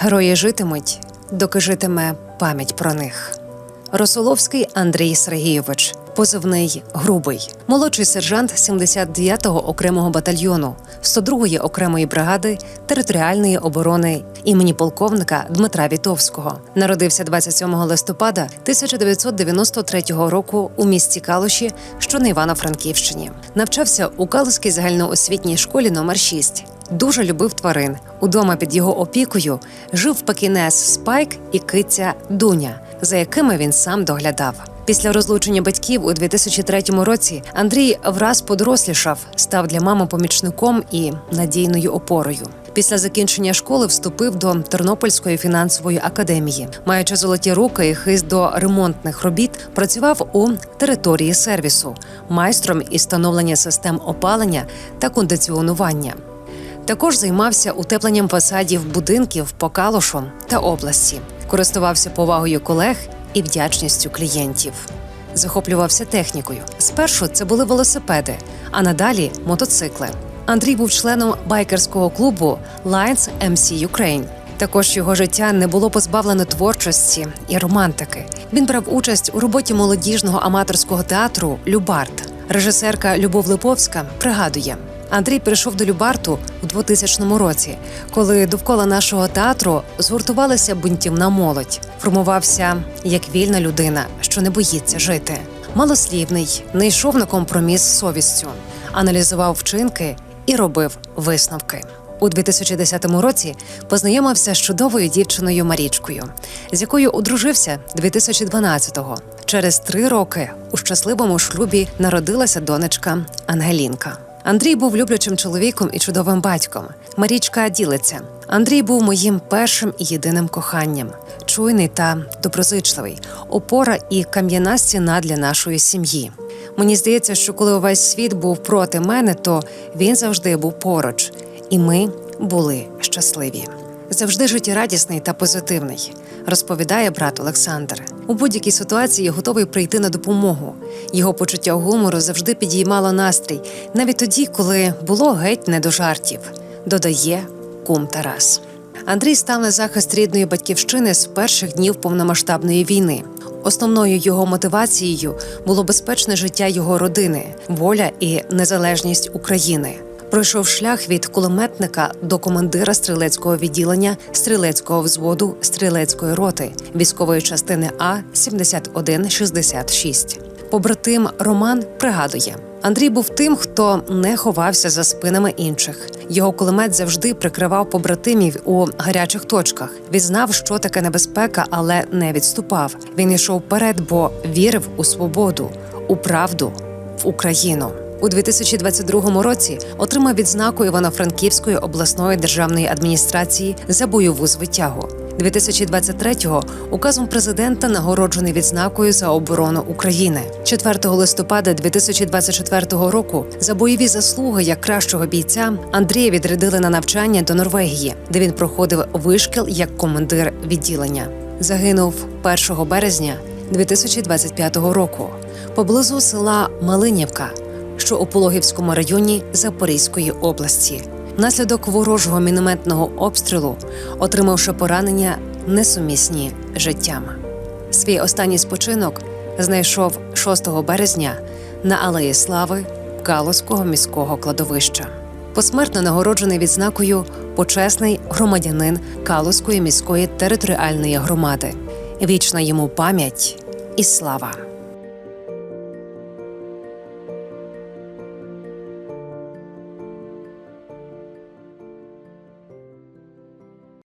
Герої житимуть, доки житиме пам'ять про них. Росоловський Андрій Сергійович, позивний Грубий, молодший сержант 79-го окремого батальйону 102-ї окремої бригади територіальної оборони імені полковника Дмитра Вітовського. Народився 27 листопада 1993 року у місті Калуші, що на Івано-Франківщині. Навчався у Калуській загальноосвітній школі номер 6 Дуже любив тварин. Удома під його опікою жив пекінес Спайк і киця Дуня, за якими він сам доглядав. Після розлучення батьків у 2003 році Андрій враз подорослішав, став для мами помічником і надійною опорою. Після закінчення школи вступив до Тернопільської фінансової академії. Маючи золоті руки і хист до ремонтних робіт, працював у території сервісу, майстром із встановлення систем опалення та кондиціонування. Також займався утепленням фасадів будинків по Калушу та області, користувався повагою колег і вдячністю клієнтів. Захоплювався технікою. Спершу це були велосипеди, а надалі мотоцикли. Андрій був членом байкерського клубу Lions MC Ukraine. Також його життя не було позбавлено творчості і романтики. Він брав участь у роботі молодіжного аматорського театру Любарт. Режисерка Любов Липовська пригадує. Андрій прийшов до Любарту у 2000 році, коли довкола нашого театру згуртувалася бунтівна молодь. Формувався як вільна людина, що не боїться жити. Малослівний, не йшов на компроміс з совістю, аналізував вчинки і робив висновки. У 2010 році познайомився з чудовою дівчиною Марічкою, з якою одружився 2012-го. Через три роки у щасливому шлюбі народилася донечка Ангелінка. Андрій був люблячим чоловіком і чудовим батьком. Марічка ділиться. Андрій був моїм першим і єдиним коханням, чуйний та доброзичливий, опора і кам'яна стіна для нашої сім'ї. Мені здається, що коли увесь світ був проти мене, то він завжди був поруч, і ми були щасливі. Завжди життєрадісний та позитивний, розповідає брат Олександр. У будь-якій ситуації готовий прийти на допомогу. Його почуття гумору завжди підіймало настрій, навіть тоді, коли було геть не до жартів. Додає кум Тарас. Андрій став на захист рідної батьківщини з перших днів повномасштабної війни. Основною його мотивацією було безпечне життя його родини, воля і незалежність України. Пройшов шлях від кулеметника до командира стрілецького відділення стрілецького взводу стрілецької роти військової частини А 7166. Побратим Роман пригадує: Андрій був тим, хто не ховався за спинами інших. Його кулемет завжди прикривав побратимів у гарячих точках. Він знав, що таке небезпека, але не відступав. Він йшов вперед, бо вірив у свободу, у правду, в Україну. У 2022 році отримав відзнаку Івано-Франківської обласної державної адміністрації за бойову звитягу. 2023-го указом президента нагороджений відзнакою за оборону України. 4 листопада 2024 року за бойові заслуги як кращого бійця Андрія відрядили на навчання до Норвегії, де він проходив вишкіл як командир відділення. Загинув 1 березня 2025 року поблизу села Малинівка що у Пологівському районі Запорізької області. Внаслідок ворожого мінометного обстрілу, отримавши поранення несумісні життям. Свій останній спочинок знайшов 6 березня на Алеї Слави Калузького міського кладовища. Посмертно нагороджений відзнакою почесний громадянин Калузької міської територіальної громади. Вічна йому пам'ять і слава.